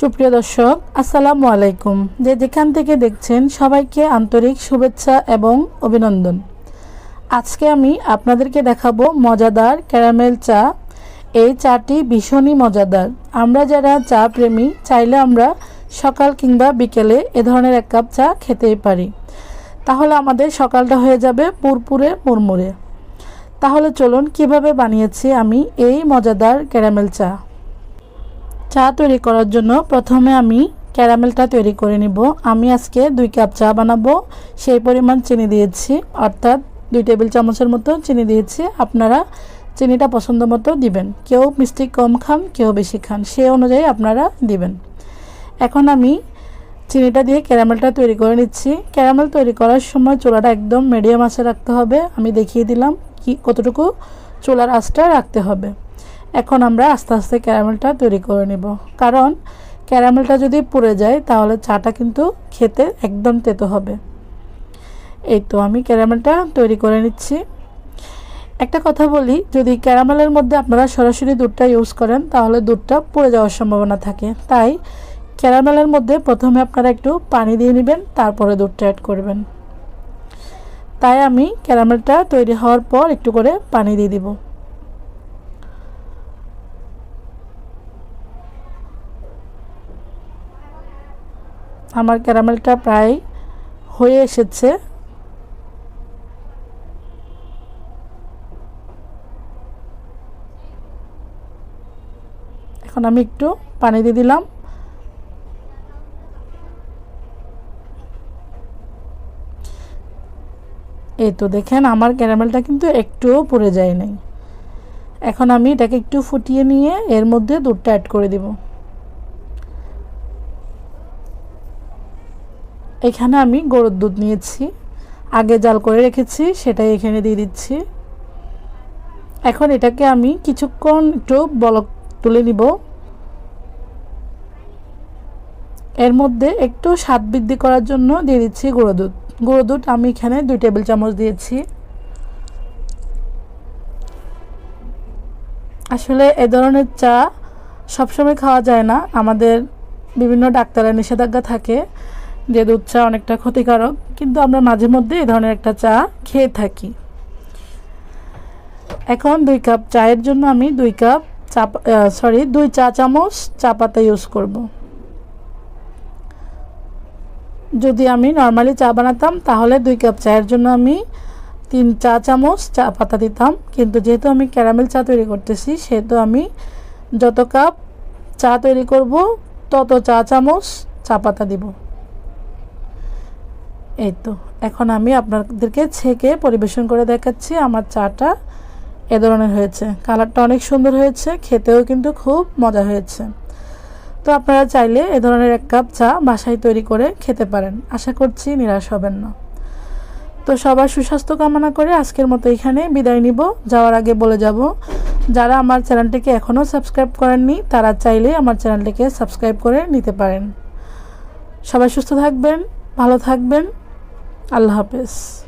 সুপ্রিয় দর্শক, আসসালামু আলাইকুম। যে যেখান থেকে দেখছেন, সবাইকে আন্তরিক শুভেচ্ছা এবং অভিনন্দন। আজকে আমি আপনাদেরকে দেখাবো মজাদার ক্যারামেল চা। এই চাটি ভীষণই মজাদার। আমরা যারা চা প্রেমী, চাইলে আমরা সকাল কিংবা বিকেলে এ ধরনের এক কাপ চা খেতেই পারি। তাহলে আমাদের সকালটা হয়ে যাবে পুরপুরে মুরমুরে তাহলে চলুন, কীভাবে বানিয়েছি আমি এই মজাদার ক্যারামেল চা? চা তৈরি করার জন্য প্রথমে আমি ক্যারামেলটা তৈরি করে নিব। আমি আজকে দুই কাপ চা বানাবো। সেই পরিমাণ চিনি দিয়েছি। অর্থাৎ দুই টেবিল চামচের মতো চিনি দিয়েছি। আপনারা চিনিটা পছন্দ মতো দিবেন। কেউ মিষ্টি কম খান, কেউ বেশি খান। সে অনুযায়ী আপনারা দিবেন। এখন আমি চিনিটা দিয়ে ক্যারামেলটা তৈরি করে নিচ্ছি। ক্যারামেল তৈরি করার সময় চুলাটা একদম মিডিয়াম আঁচে রাখতে হবে। আমি দেখিয়ে দিলাম কি কতটুকু চুলার আঁচটা রাখতে হবে। এখন আমরা আস্তে আস্তে ক্যারামেলটা তৈরি করে নেব। কারণ ক্যারামেলটা যদি পুড়ে যায়, তাহলে চাটা কিন্তু খেতে একদম তেতো হবে। এই তো আমি ক্যারামেলটা তৈরি করে নিচ্ছি। একটা কথা বলি, যদি ক্যারামেলের মধ্যে আপনারা সরাসরি দুধটা ইউজ করেন, তাহলে দুধটা পুড়ে যাওয়ার সম্ভাবনা থাকে। তাই ক্যারামেলের মধ্যে প্রথমে আপনারা একটু পানি দিয়ে নেবেন, তারপরে দুধটা অ্যাড করবেন। তাই আমি ক্যারামেলটা তৈরি হওয়ার পর একটু করে পানি দিয়ে দিব। আমার ক্যারামেলটা প্রায় হয়ে এসেছে। এখন আমি একটু পানি দিয়ে দিলাম। এই তো দেখেন, আমার ক্যারামেলটা কিন্তু একটুও পুড়ে যায় নাই। এখন আমি এটাকে একটু ফুটিয়ে নিয়ে এর মধ্যে দুধটা অ্যাড করে দিব। এখানে আমি গরুর দুধ নিয়েছি। আগে জাল করে রেখেছি, সেটাই এখানে দিয়ে দিচ্ছি। এখন এটাকে আমি কিছুক্ষণ একটু বলক তুলে নিব। এর মধ্যে একটু স্বাদ বৃদ্ধি করার জন্য দিয়ে দিচ্ছি গুঁড়ো দুধ। গুঁড়ো দুধ আমি এখানে দুই টেবিল চামচ দিয়েছি। আসলে এ ধরনের চা সবসময় খাওয়া যায় না। আমাদের বিভিন্ন ডাক্তারের নিষেধাজ্ঞা থাকে। যে দুধ চা অনেকটা ক্ষতিকারক, কিন্তু আমরা মাঝে মধ্যে এই ধরনের একটা চা খেয়ে থাকি। এখন দুই কাপ চায়ের জন্য আমি দুই কাপ চা সরি দুই চা চামচ চা পাতা ইউজ করব। যদি আমি নর্মালি চা বানাতাম, তাহলে দুই কাপ চায়ের জন্য আমি তিন চা চামচ চা পাতা দিতাম। কিন্তু যেহেতু আমি ক্যারামেল চা তৈরি করতেছি, সেহেতু আমি যত কাপ চা তৈরি করব, তত চা চামচ চা পাতা দিব। এই তো এখন আমি আপনাদেরকে ছেঁকে পরিবেশন করে দেখাচ্ছি আমার চাটা এ ধরনের হয়েছে। কালারটা অনেক সুন্দর হয়েছে, খেতেও কিন্তু খুব মজা হয়েছে। তো আপনারা চাইলে এ ধরনের এক কাপ চা বাসায় তৈরি করে খেতে পারেন। আশা করছি নিরাশ হবেন না। তো সবার সুস্বাস্থ্য কামনা করে আজকের মতো এখানে বিদায় নিব। যাওয়ার আগে বলে যাব, যারা আমার চ্যানেলটিকে এখনও সাবস্ক্রাইব করেননি, তারা চাইলে আমার চ্যানেলটিকে সাবস্ক্রাইব করে নিতে পারেন। সবাই সুস্থ থাকবেন, ভালো থাকবেন। আল্লাহ হাফেজ।